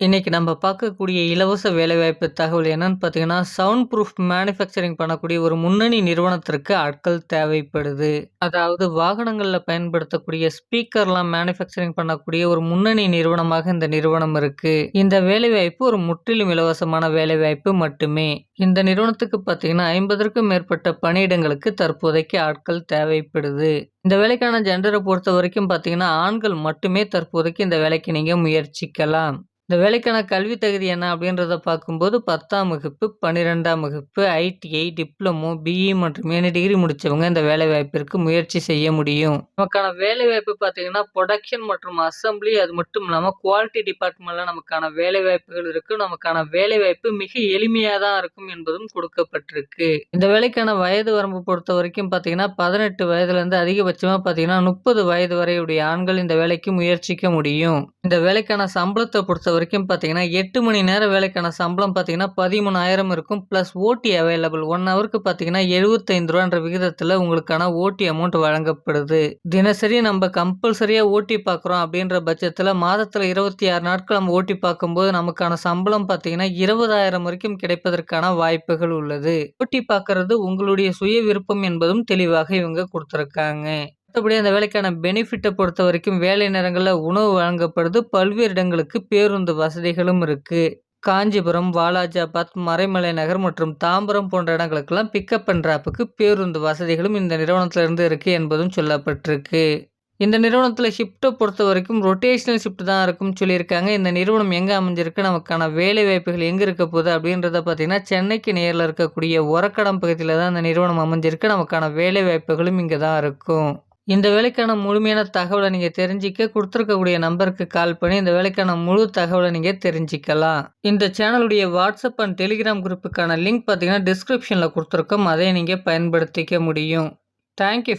இன்றைக்கி நம்ம பார்க்கக்கூடிய இலவச வேலைவாய்ப்பு தகவல் என்னன்னு பார்த்தீங்கன்னா, சவுண்ட் ப்ரூஃப் மேனுஃபேக்சரிங் பண்ணக்கூடிய ஒரு முன்னணி நிறுவனத்திற்கு ஆட்கள் தேவைப்படுது. அதாவது வாகனங்களில் பயன்படுத்தக்கூடிய ஸ்பீக்கர்லாம் மேனுஃபேக்சரிங் பண்ணக்கூடிய ஒரு முன்னணி நிறுவனமாக இந்த நிறுவனம் இருக்குது இந்த வேலைவாய்ப்பு ஒரு முற்றிலும் இலவசமான வேலைவாய்ப்பு மட்டுமே. இந்த நிறுவனத்துக்கு பார்த்தீங்கன்னா, 50க்கும் மேற்பட்ட பணியிடங்களுக்கு தற்போதைக்கு ஆட்கள் தேவைப்படுது. இந்த வேலைக்கான ஜென்ரலை பொறுத்த வரைக்கும் பார்த்தீங்கன்னா, ஆண்கள் மட்டுமே தற்போதைக்கு இந்த வேலைக்கு நீங்கள் முயற்சிக்கலாம். இந்த வேலைக்கான கல்வி தகுதி என்ன அப்படின்றத பார்க்கும்போது 10ஆம் வகுப்பு, 12ஆம் வகுப்பு, ஐடிஐ, டிப்ளமோ, பிஇ மற்றும் எனி டிகிரி முடித்தவங்க இந்த வேலைவாய்ப்பிற்கு முயற்சி செய்ய முடியும். நமக்கான வேலைவாய்ப்பு பார்த்தீங்கன்னா, புரொடக்ஷன் மற்றும் அசம்பிளி அது மட்டும் இல்லாமல் குவாலிட்டி டிபார்ட்மெண்ட்டில் நமக்கான வேலைவாய்ப்புகள் இருக்கும் நமக்கான வேலைவாய்ப்பு மிக எளிமையாக தான் இருக்கும் என்பதும் கொடுக்கப்பட்டிருக்கு. இந்த வேலைக்கான வயது வரம்பு பொறுத்த வரைக்கும் பார்த்தீங்கன்னா, பதினெட்டு வயதுலேருந்து அதிகபட்சமாக பார்த்தீங்கன்னா, 30 வயது வரையுடைய ஆண்கள் இந்த வேலைக்கு முயற்சிக்க முடியும். இந்த வேலைக்கான சம்பளத்தை பொறுத்த வரைக்கும் பார்த்தீங்கன்னா, எட்டு மணி நேர வேலைக்கான சம்பளம் பார்த்தீங்கன்னா, 13,000 இருக்கும். ப்ளஸ் ஓட்டி அவைலபிள் ஒன் ஹவருக்கு பார்த்தீங்கன்னா, எழுபத்தைந்து ரூபான்ற விகிதத்தில் உங்களுக்கான ஓட்டி அமௌண்ட் வழங்கப்படுது. தினசரி நம்ம கம்பல்சரியாக ஓட்டி பார்க்குறோம் அப்படின்ற பட்சத்தில் மாதத்தில் இருபத்தி ஆறு நாட்கள் நம்ம ஓட்டி பார்க்கும்போது நமக்கான சம்பளம் பார்த்தீங்கன்னா, 20,000 வரைக்கும் கிடைப்பதற்கான வாய்ப்புகள் உள்ளது. ஓட்டி பார்க்கறது உங்களுடைய சுய விருப்பம் என்பதும் தெளிவாக இவங்க கொடுத்துருக்காங்க மற்றபடி அந்த வேலைக்கான பெனிஃபிட்டை பொறுத்த வரைக்கும் வேலை நேரங்களில் உணவு வழங்கப்படுது. பல்வேறு இடங்களுக்கு பேருந்து வசதிகளும் இருக்குது காஞ்சிபுரம், வாலாஜாபாத், மறைமலை நகர் மற்றும் தாம்பரம் போன்ற இடங்களுக்கெல்லாம் பிக்கப் அண்ட் பேருந்து வசதிகளும் இந்த நிறுவனத்திலிருந்து இருக்குது என்பதும் சொல்லப்பட்டிருக்கு. இந்த நிறுவனத்தில் ஷிஃப்ட்டை பொறுத்த வரைக்கும் ரொட்டேஷனல் ஷிஃப்ட் தான் இருக்கும்னு சொல்லியிருக்காங்க. இந்த நிறுவனம் எங்கே அமைஞ்சிருக்கு, நமக்கான வேலைவாய்ப்புகள் எங்கே இருக்க போகுது அப்படின்றத பார்த்தீங்கன்னா, சென்னைக்கு நேரில் இருக்கக்கூடிய ஒரக்கடம் பகுதியில் தான் இந்த நிறுவனம் அமைஞ்சிருக்கு. நமக்கான வேலைவாய்ப்புகளும் இங்கே தான் இருக்கும். இந்த வேலைக்கான முழுமையான தகவலை நீங்கள் தெரிஞ்சுக்க கொடுத்துருக்கக்கூடிய நம்பருக்கு கால் பண்ணி இந்த வேலைக்கான முழு தகவலை நீங்கள் தெரிஞ்சுக்கலாம். இந்த சேனலுடைய வாட்ஸ்அப் அண்ட் டெலிகிராம் குரூப்புக்கான லிங்க் பார்த்தீங்கன்னா, டிஸ்கிரிப்ஷனில் கொடுத்துருக்கோம் அதை நீங்கள் பயன்படுத்திக்க முடியும். Thank you